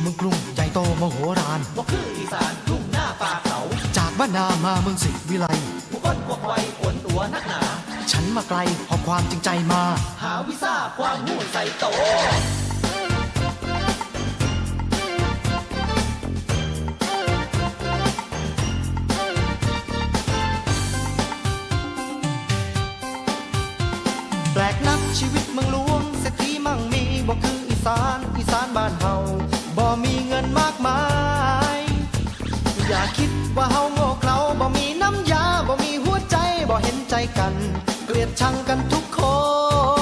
เมืองกรุงใหญ่โตมโหฬารบ่คืออีสานทุ่งหน้าป่าเขาจากบ้านนามาเมืองสิวิไลผู้คนพวกไวขวนตัวนักหนา ฉันมาไกลหอบความจริงใจมา หาวิซ่าความหูใส่โตแปลกนักชีวิตเมืองหลวงเศรษฐีมั่งมีบ่คืออีสานอีสานบ้านเฮา บ่มีเงินมากมาย อย่าคิดว่าเฮาโง่เขลาบ่มีน้ำยาบ่มีหัวใจบ่เห็นใจกัน เกลียดชังกันทุกคน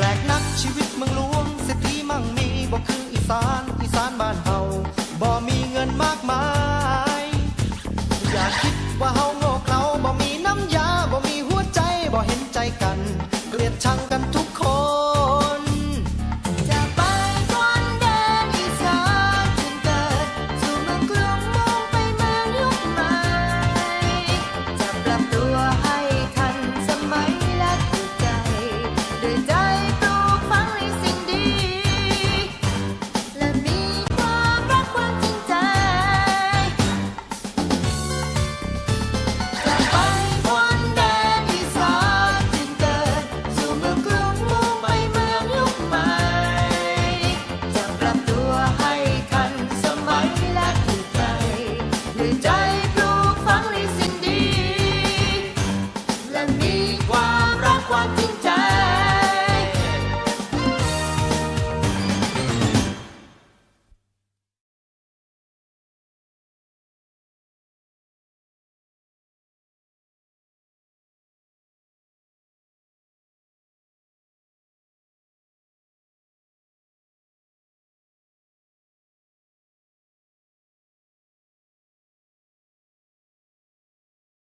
แปลกนักชีวิตเมืองหลวงเศรษฐีมั่งมีบ่คืออีสานอีสานบ้านเฮาบ่มีเงินมากมาย อย่าคิดว่าเฮา